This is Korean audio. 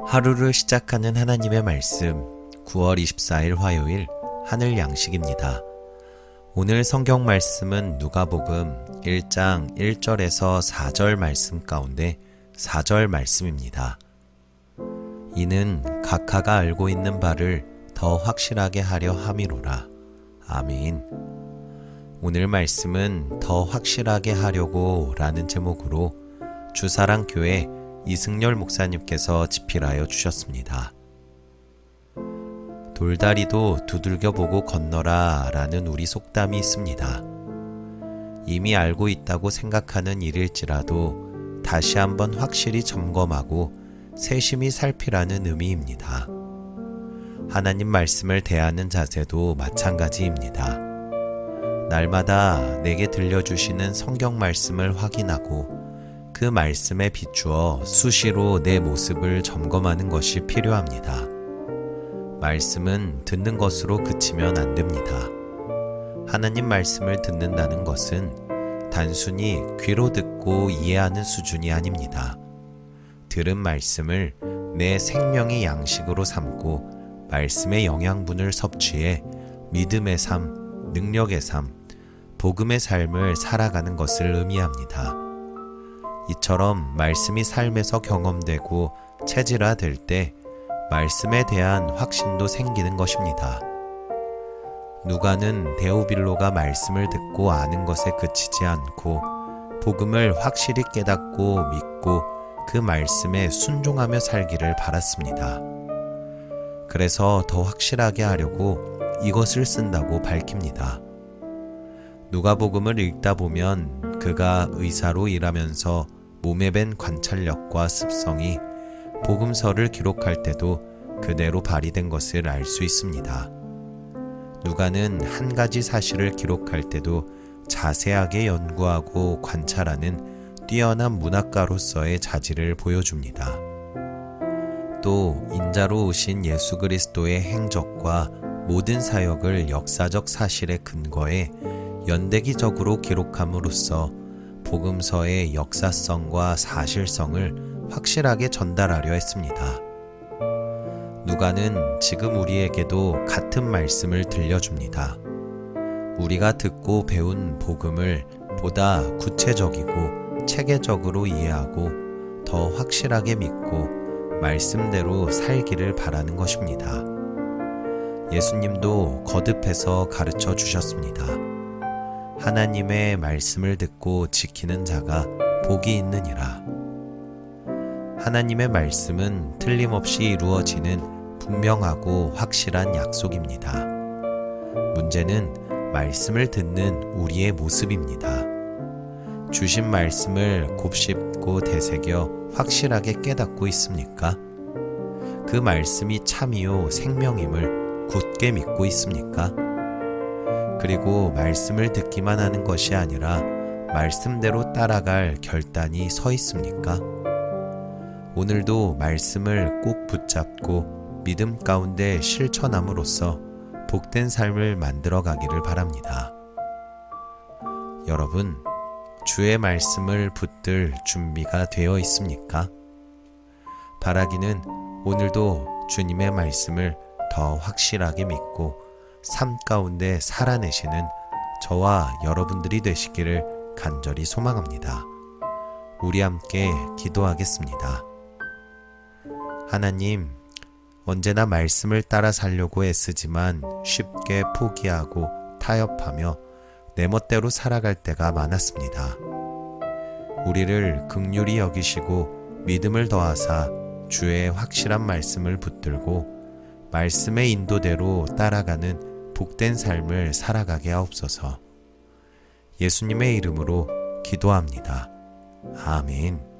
하루를 시작하는 하나님의 말씀 9월 24일 화요일 하늘 양식입니다. 오늘 성경 말씀은 누가복음 1장 1절에서 4절 말씀 가운데 4절 말씀입니다. 이는 각하가 알고 있는 바를 더 확실하게 하려 함이로라. 아멘. 오늘 말씀은 더 확실하게 하려고 라는 제목으로 주사랑 교회 이승열 목사님께서 집필하여 주셨습니다. 돌다리도 두들겨 보고 건너라 라는 우리 속담이 있습니다. 이미 알고 있다고 생각하는 일일지라도 다시 한번 확실히 점검하고 세심히 살피라는 의미입니다. 하나님 말씀을 대하는 자세도 마찬가지입니다. 날마다 내게 들려주시는 성경 말씀을 확인하고 그 말씀에 비추어 수시로 내 모습을 점검하는 것이 필요합니다. 말씀은 듣는 것으로 그치면 안 됩니다. 하나님 말씀을 듣는다는 것은 단순히 귀로 듣고 이해하는 수준이 아닙니다. 들은 말씀을 내 생명의 양식으로 삼고 말씀의 영양분을 섭취해 믿음의 삶, 능력의 삶, 복음의 삶을 살아가는 것을 의미합니다. 이처럼 말씀이 삶에서 경험되고 체질화 될 때 말씀에 대한 확신도 생기는 것입니다. 누가는 데오빌로가 말씀을 듣고 아는 것에 그치지 않고 복음을 확실히 깨닫고 믿고 그 말씀에 순종하며 살기를 바랐습니다. 그래서 더 확실하게 하려고 이것을 쓴다고 밝힙니다. 누가복음을 읽다 보면 그가 의사로 일하면서 몸에 밴 관찰력과 습성이 복음서를 기록할 때도 그대로 발휘된 것을 알 수 있습니다. 누가는 한 가지 사실을 기록할 때도 자세하게 연구하고 관찰하는 뛰어난 문학가로서의 자질을 보여줍니다. 또 인자로 오신 예수 그리스도의 행적과 모든 사역을 역사적 사실에 근거해 연대기적으로 기록함으로써 복음서의 역사성과 사실성을 확실하게 전달하려 했습니다. 누가는 지금 우리에게도 같은 말씀을 들려줍니다. 우리가 듣고 배운 복음을 보다 구체적이고 체계적으로 이해하고 더 확실하게 믿고 말씀대로 살기를 바라는 것입니다. 예수님도 거듭해서 가르쳐 주셨습니다. 하나님의 말씀을 듣고 지키는 자가 복이 있느니라. 하나님의 말씀은 틀림없이 이루어지는 분명하고 확실한 약속입니다. 문제는 말씀을 듣는 우리의 모습입니다. 주신 말씀을 곱씹고 되새겨 확실하게 깨닫고 있습니까? 그 말씀이 참이요 생명임을 굳게 믿고 있습니까? 그리고 말씀을 듣기만 하는 것이 아니라 말씀대로 따라갈 결단이 서 있습니까? 오늘도 말씀을 꼭 붙잡고 믿음 가운데 실천함으로써 복된 삶을 만들어 가기를 바랍니다. 여러분, 주의 말씀을 붙들 준비가 되어 있습니까? 바라기는 오늘도 주님의 말씀을 더 확실하게 믿고 삶 가운데 살아내시는 저와 여러분들이 되시기를 간절히 소망합니다. 우리 함께 기도하겠습니다. 하나님, 언제나 말씀을 따라 살려고 애쓰지만 쉽게 포기하고 타협하며 내 멋대로 살아갈 때가 많았습니다. 우리를 극률이 여기시고 믿음을 더하사 주의 확실한 말씀을 붙들고 말씀의 인도대로 따라가는 복된 삶을 살아가게 하옵소서. 예수님의 이름으로 기도합니다. 아멘.